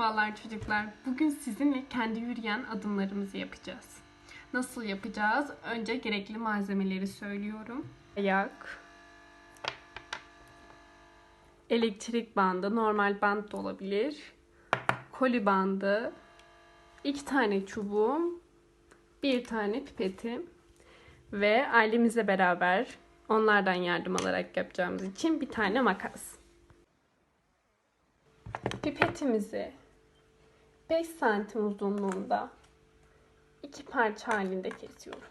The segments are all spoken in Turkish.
Merhabalar çocuklar. Bugün sizinle kendi yürüyen adımlarımızı yapacağız. Nasıl yapacağız? Önce gerekli malzemeleri söylüyorum. Ayak, elektrik bandı, normal band da olabilir. Koli bandı, iki tane çubuğum, bir tane pipetim ve ailemizle beraber onlardan yardım alarak yapacağımız için bir tane makas. Pipetimizi 5 santim uzunluğunda iki parça halinde kesiyorum.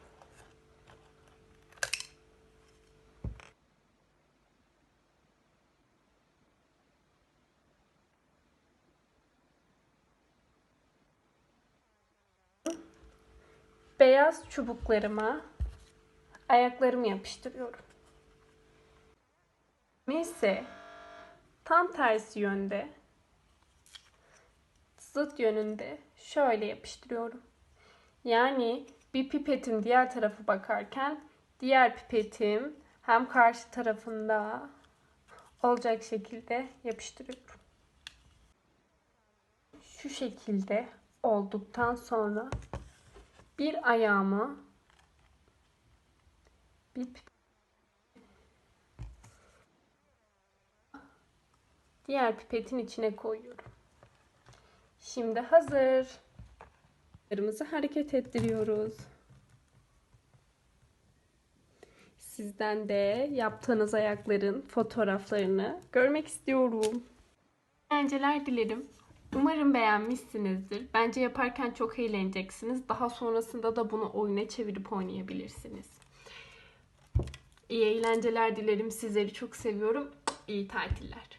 Beyaz çubuklarıma ayaklarımı yapıştırıyorum. Neyse tam tersi yönde zıt yönünde şöyle yapıştırıyorum. Yani bir pipetin diğer tarafı bakarken diğer pipetim hem karşı tarafında olacak şekilde yapıştırıyorum. Şu şekilde olduktan sonra bir ayağımı bir diğer pipetin içine koyuyorum. Şimdi hazır. Ayaklarımızı hareket ettiriyoruz. Sizden de yaptığınız ayakların fotoğraflarını görmek istiyorum. Eğlenceler dilerim. Umarım beğenmişsinizdir. Bence yaparken çok eğleneceksiniz. Daha sonrasında da bunu oyuna çevirip oynayabilirsiniz. İyi eğlenceler dilerim. Sizleri çok seviyorum. İyi tatiller.